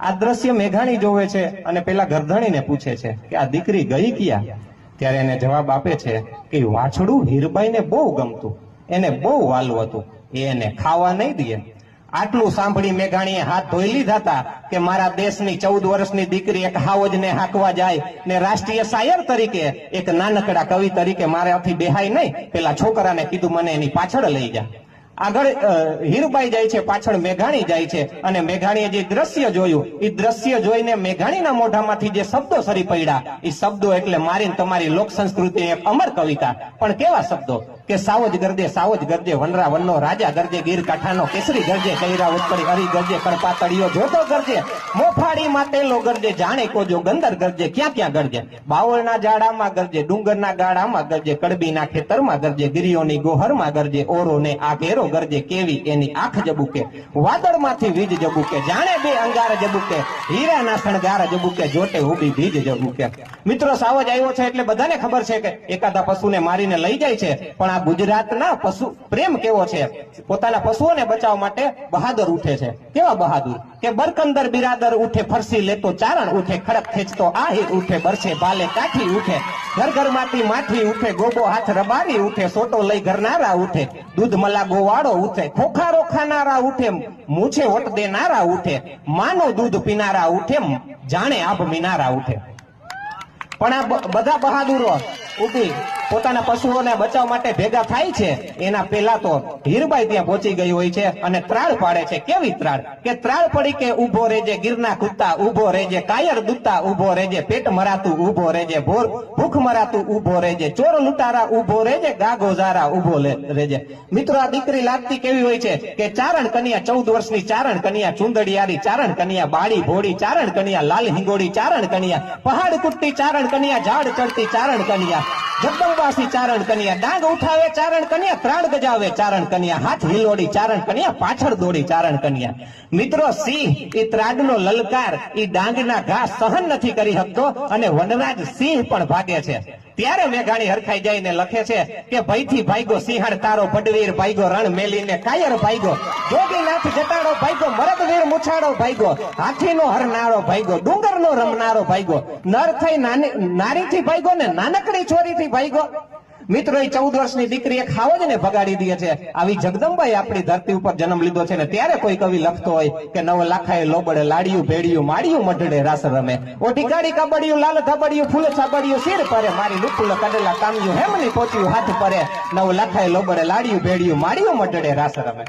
આ દ્રશ્ય મેઘાણી જોવે છે અને પેલા ગરધણીને પૂછે છે કે આ દીકરી ગઈ ક્યાં? ત્યારે એને જવાબ આપે છે કે વાછડું હીરબાઈને બહુ ગમતું, એને બહુ વાલું હતું એને ખાવા નહીં દે. આટલું સાંભળી મેઘાણીએ હાથ ધોઈ લીધા હતા કે મારા દેશની ચૌદ વર્ષની દીકરી એક હાવજને હાંકવા જાય ને રાષ્ટ્રીય શાયર તરીકે, એક નાનકડા કવિ તરીકે મારાથી બેહાય નહીં. પેલા છોકરાને કીધું, મને એની પાછળ લઈ જા. આગળ હીરબાઈ જાય છે, પાછળ મેઘાણી જાય છે. અને મેઘાણીએ જે દ્રશ્ય જોયું એ દ્રશ્ય જોઈને મેઘાણીના મોઢામાંથી જે શબ્દો સરી પડ્યા એ શબ્દો એટલે મારીને તમારી લોક સંસ્કૃતિ એક અમર કવિતા. પણ કેવા શબ્દો? કે સાવજ ગરજે સાવજ ગરજે, વનરા વનનો રાજા ગરજે ગીર કાંઠાનો કેસરી ગરજે, કૈરા ઉત્પડી હરી ગરજે, કરપાતળીઓ જોતો ગરજે મોફાડી માટેલો ગરજે, જાણે કોજો ગંદર ગરજે, ક્યાં ક્યાં ગરજે? બાવળના જાડામાં ગરજે, ડુંગરના ગાડામાં ગરજે, કડબીના ખેતરમાં ગરજે ગીરીઓની ગોહરમાં ગરજે, ઓરોને આ ઘેરો ગરજે, કેવી એની આંખ જબુકે, વાદળમાંથી વીજ જબુકે, જાણે બે અંગાર જબુકે, હીરાના શણગાર જબુકે, જોટે ઊભી ભીજ જબુકે. મિત્રો સાવજ આવ્યો છે એટલે બધાને ખબર છે કે એકાદા પશુને મારીને લઈ જાય છે, પણ આ ગુજરાતના પશુ પ્રેમ કેવો છે? પોતાના પશુઓને બચાવવા માટે બહાદુર ઉઠે છે. કેવા બહાદુર? કે બરકંદર બિરાદર ઉઠે, ફરસી લેતો ચારણ ઉઠે, ખડક ખેંચતો આહિર ઉઠે, બરસે ભાલે કાઠી ઉઠે, ઘર ઘરમાંથી માઠી ઉઠે, ગોબો હાથ રબારી ઉઠે, સોટો લઈ ઘરનારા ઉઠે, દૂધ મલા ગોવાળો ઉઠે, ખોખારો ખાનારા ઉઠે, મૂછે વટ દેનારા ઉઠે, માનો દૂધ પીનારા ઉઠે, જાણે આભ મીનારા ઉઠે. પણ આ બધા બહાદુરો ઉઠી પોતાના પશુઓને બચાવ માટે ભેગા થાય છે. એના પહેલા તો હીરબાઈ ત્યાં પહોંચી ગઈ હોય છે અને ત્રાળ પાડે છે. કેવી ત્રાળ? કે ત્રાળ પડી કે ઊભો રેજે ગીરના કૂદતા ઊભો રેજે કાયર દૂધતા ઊભો રેજે પેટ મરાતું ઊભો રેજે ભોર, ભૂખ મરાતું ઊભો રેજે ચોર લૂંટારા ઊભો રેજે ગા ગોઝારા ઊભો રેજે. મિત્રો, આ દીકરી લાગતી કેવી હોય છે કે ચારણ કન્યા ચૌદ વર્ષની, ચારણ કન્યા ચુંદડિયારી, ચારણ કન્યા બાળી ભોળી, ચારણ કન્યા લાલ હિંગોળી, ચારણ કન્યા પહાડ કુટતી ચારણ કન્યા ઝાડ ચડતી, ચારણ કન્યા જગદંબાસી ચારણ કન્યા, ડાંગ ઉઠાવે ચારણ કન્યા ત્રાણ ગજાવે ચારણ કન્યા, હાથ હિલોડી ચારણ કન્યા, પાછળ દોડી ચારણ કન્યા. મિત્રો, સિંહ એ ત્રાડનો લલકાર એ ડાંગના ઘા સહન નથી કરી શકતો અને વનરાજ સિંહ પણ ભાગે છે. ત્યારે મેઘાણી હરખાઈ જઈને લખે છે કે ભયથી ભાઈગો સિંહણ તારો પડવીર ભાઈગો રણ મેલીને કાયર ભાઈગો જોગીનાથ જટાડો ભાઈગો મરદવીર મુછાડો ભાઈગો હાથીનો હરનારો ભાઈગો ડુંગરનો રમનારો ભાઈગો નર થઈ નાની નારીથી ભાઈગો ને નાનકડી છોરીથી ભાઈગો મિત્રો એ ચૌદ વર્ષની દીકરી એક હાવજને ભગાડી દે છે. આવી જગદંબાએ આપણી ધરતી ઉપર જન્મ લીધો છે ને ત્યારે કોઈ કવિ લખતો હોય કે નવ લાખાએ લોબડે લાડિયું, ભેડિયું માડિયું મઢડે રાસ રમે. ઓઢી ગાડી કબડિયું, લાલ ધબડિયું, ફૂલ છાબડિયું, શીર પરે મારી લુપુલ કડેલા કામ્યું, હેમની પોચ્યું હાથ પરે નવ લાખાએ લોબડે લાડિયું, ભેડિયું માડિયું મઢડે રાસ રમે.